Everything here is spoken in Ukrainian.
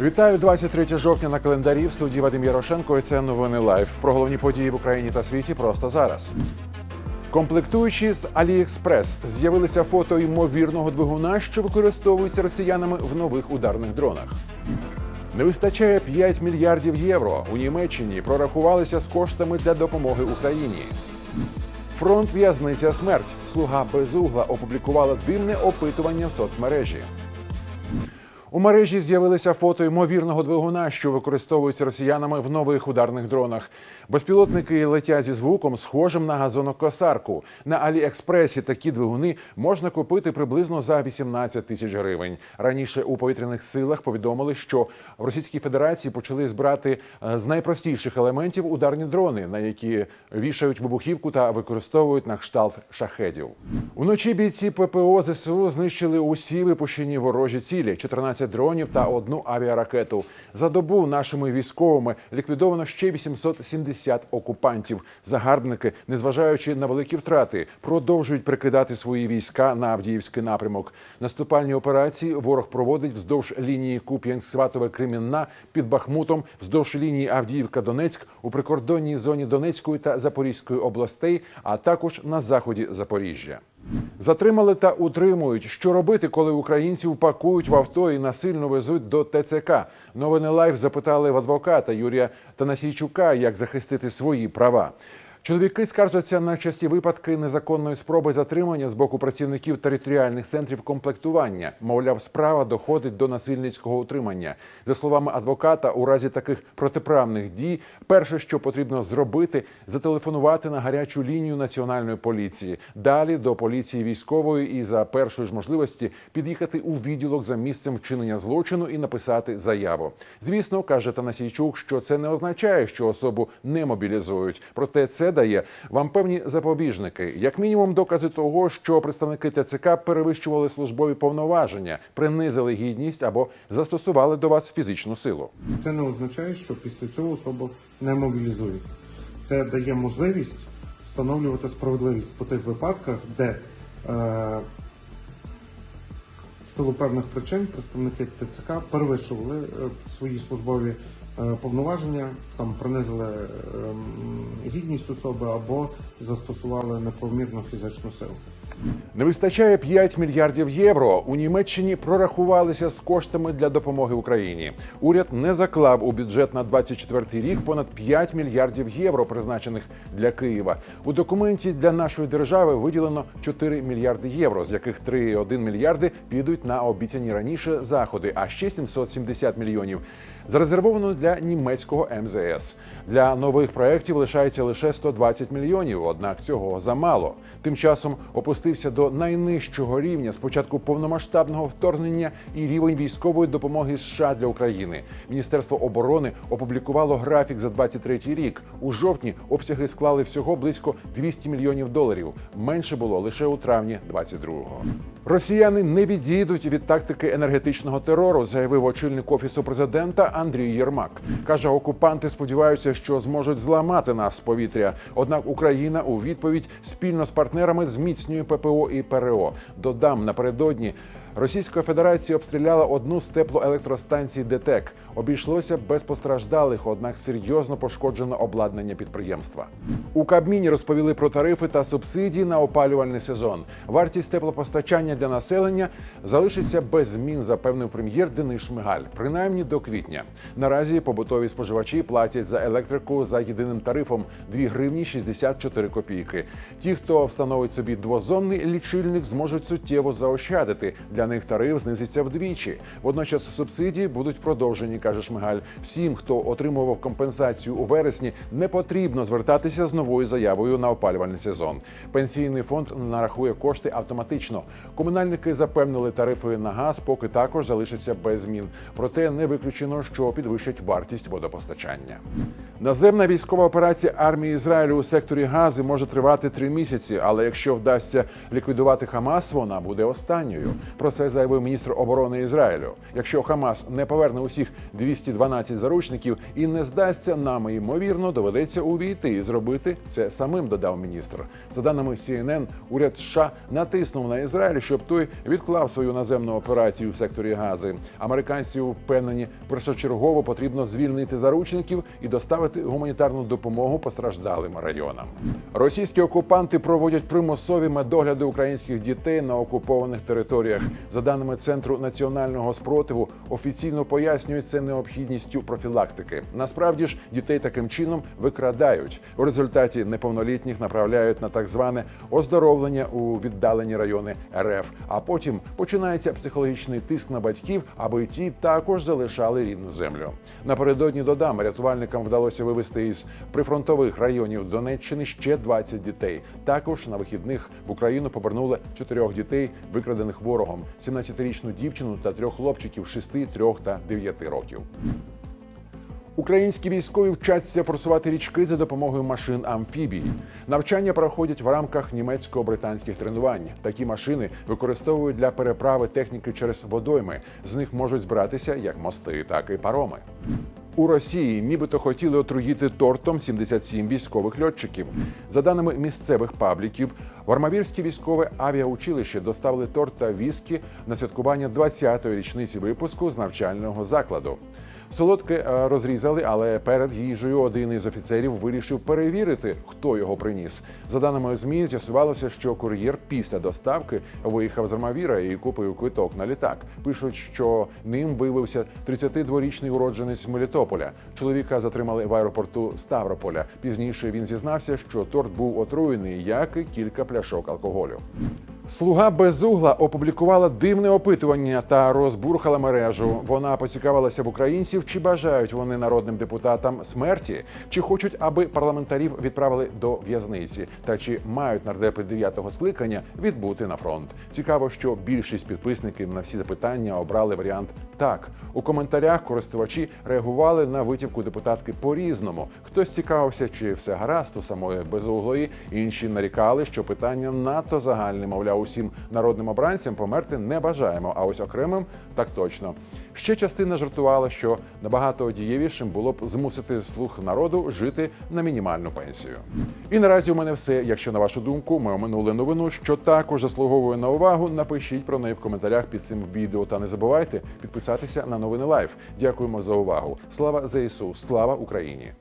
Вітаю 23 жовтня на календарі в студії Вадим Ярошенко. І це новини лайв. Про головні події в Україні та світі просто зараз. Комплектуючі з AliExpress з'явилися фото ймовірного двигуна, що використовується росіянами в нових ударних дронах. Не вистачає 5 мільярдів євро. У Німеччині прорахувалися з коштами для допомоги Україні. Фронт в'язниця смерть. Слуга безугла опублікувала дивне опитування в соцмережі. У мережі з'явилися фото ймовірного двигуна, що використовується росіянами в нових ударних дронах. Безпілотники летять зі звуком, схожим на газонокосарку. На Аліекспресі такі двигуни можна купити приблизно за 18 тисяч гривень. Раніше у повітряних силах повідомили, що в Російській Федерації почали збирати е, з найпростіших елементів ударні дрони, на які вішають вибухівку та використовують на кшталт шахедів. Уночі бійці ППО ЗСУ знищили усі випущені ворожі цілі: 14 дронів та одну авіаракету. За добу нашими військовими ліквідовано ще 870 окупантів. Загарбники, незважаючи на великі втрати, продовжують прикидати свої війська на Авдіївський напрямок. Наступальні операції ворог проводить вздовж лінії Куп'янськ-Сватове Кремінна під Бахмутом, вздовж лінії Авдіївка-Донецьк у прикордонній зоні Донецької та Запорізької областей, а також на заході Запоріжжя. Затримали та утримують. Що робити, коли українців пакують в авто і насильно везуть до ТЦК? Новини Лайф запитали в адвоката Юрія Танасійчука, як захистити свої права. Чоловіки скаржаться на часті випадки незаконної спроби затримання з боку працівників територіальних центрів комплектування. Мовляв, справа доходить до насильницького утримання. За словами адвоката, у разі таких протиправних дій, перше, що потрібно зробити, зателефонувати на гарячу лінію національної поліції, далі до поліції військової і за першої ж можливості під'їхати у відділок за місцем вчинення злочину і написати заяву. Звісно, каже Танасійчук, що це не означає, що особу не мобілізують. Проте це дає вам певні запобіжники, як мінімум, докази того, що представники ТЦК перевищували службові повноваження, принизили гідність або застосували до вас фізичну силу. Це не означає, що після цього особу не мобілізують. Це дає можливість встановлювати справедливість по тих випадках, де е, силу певних причин представники ТЦК перевищували е, свої службові повноваження, там принизили е, гідність особи або застосували неправомірну фізичну силу. Не вистачає 5 мільярдів євро. У Німеччині прорахувалися з коштами для допомоги Україні. Уряд не заклав у бюджет на 24 рік понад 5 мільярдів євро, призначених для Києва. У документі для нашої держави виділено 4 мільярди євро, з яких 3,1 мільярди підуть на обіцяні раніше заходи, а ще 770 мільйонів зарезервовано для німецького МЗС. Для нових проєктів лишається лише 120 мільйонів. Однак цього замало. Тим часом опустився до найнижчого рівня з початку повномасштабного вторгнення і рівень військової допомоги США для України. Міністерство оборони опублікувало графік за 23 рік. У жовтні обсяги склали всього близько 200 мільйонів доларів. Менше було лише у травні 22-го. Росіяни не відійдуть від тактики енергетичного терору, заявив очільник офісу президента Андрій Єрмак. каже, окупанти сподіваються, що зможуть зламати нас з повітря. Однак Україна у відповідь спільно з партнерами зміцнює ППО і ПРО. Додам напередодні. Російська Федерація обстріляла одну з теплоелектростанцій ДТЕК. Обійшлося без постраждалих, однак серйозно пошкоджено обладнання підприємства. У Кабміні розповіли про тарифи та субсидії на опалювальний сезон. Вартість теплопостачання для населення залишиться без змін, запевнив прем'єр Денис Шмигаль, принаймні до квітня. Наразі побутові споживачі платять за електрику за єдиним тарифом 2 гривні 64 копійки. Ті, хто встановить собі двозонний лічильник, зможуть суттєво заощадити. Для них тариф знизиться вдвічі. Водночас субсидії будуть продовжені, каже Шмигаль. Всім, хто отримував компенсацію у вересні, не потрібно звертатися з новою заявою на опалювальний сезон. Пенсійний фонд нарахує кошти автоматично. Комунальники запевнили тарифи на газ, поки також залишаться без змін. Проте не виключено, що підвищать вартість водопостачання. Наземна військова операція армії Ізраїлю у секторі Гази може тривати три місяці, але якщо вдасться ліквідувати Хамас, вона буде останньою. Про це заявив міністр оборони Ізраїлю. Якщо Хамас не поверне усіх 212 заручників і не здасться, нам ймовірно доведеться увійти і зробити це самим. Додав міністр. За даними CNN, уряд США натиснув на Ізраїль, щоб той відклав свою наземну операцію в секторі Гази. Американці впевнені, першочергово потрібно звільнити заручників і доставити гуманітарну допомогу постраждалим районам. Російські окупанти проводять примусові медогляди українських дітей на окупованих територіях. За даними центру національного спротиву, офіційно пояснюють це необхідністю профілактики. Насправді ж дітей таким чином викрадають. У результаті неповнолітніх направляють на так зване оздоровлення у віддалені райони РФ. А потім починається психологічний тиск на батьків, аби ті також залишали рідну землю. Напередодні додам рятувальникам вдалося вивезти із прифронтових районів Донеччини ще 20 дітей. Також на вихідних в Україну повернули чотирьох дітей, викрадених ворогом: 17-річну дівчину та трьох хлопчиків 6, 3 та 9 років. Українські військові вчаться форсувати річки за допомогою машин амфібій. Навчання проходять в рамках німецько-британських тренувань. Такі машини використовують для переправи техніки через водойми. З них можуть збиратися як мости, так і пароми. У Росії нібито хотіли отруїти тортом 77 військових льотчиків. За даними місцевих пабліків, в Армавірське військове авіаучилище доставили торт та віскі на святкування 20-ї річниці випуску з навчального закладу. Солодке е, розрізали, але перед їжею один із офіцерів вирішив перевірити, хто його приніс. За даними змі, з'ясувалося, що кур'єр після доставки виїхав з Армавіра і купив квиток на літак. Пишуть, що ним виявився 32-річний уродженець Мелітополя. Чоловіка затримали в аеропорту Ставрополя. Пізніше він зізнався, що торт був отруєний, як і кілька пляшок алкоголю. Слуга безугла опублікувала дивне опитування та розбурхала мережу. Вона поцікавилася в українців, чи бажають вони народним депутатам смерті, чи хочуть, аби парламентарів відправили до в'язниці, та чи мають нардепи дев'ятого скликання відбути на фронт. Цікаво, що більшість підписників на всі запитання обрали варіант так. У коментарях користувачі реагували на витівку депутатки по-різному. Хтось цікавився, чи все гаразд у самої безуглої, інші нарікали, що питання надто загальне, мовляв, усім народним обранцям померти не бажаємо. А ось окремим так точно. Ще частина жартувала, що набагато дієвішим було б змусити слух народу жити на мінімальну пенсію. І наразі у мене все. Якщо на вашу думку ми оминули новину, що також заслуговує на увагу, напишіть про неї в коментарях під цим відео. Та не забувайте підписатися на новини Лайф. Дякуємо за увагу. Слава ЗСУ! Слава Україні!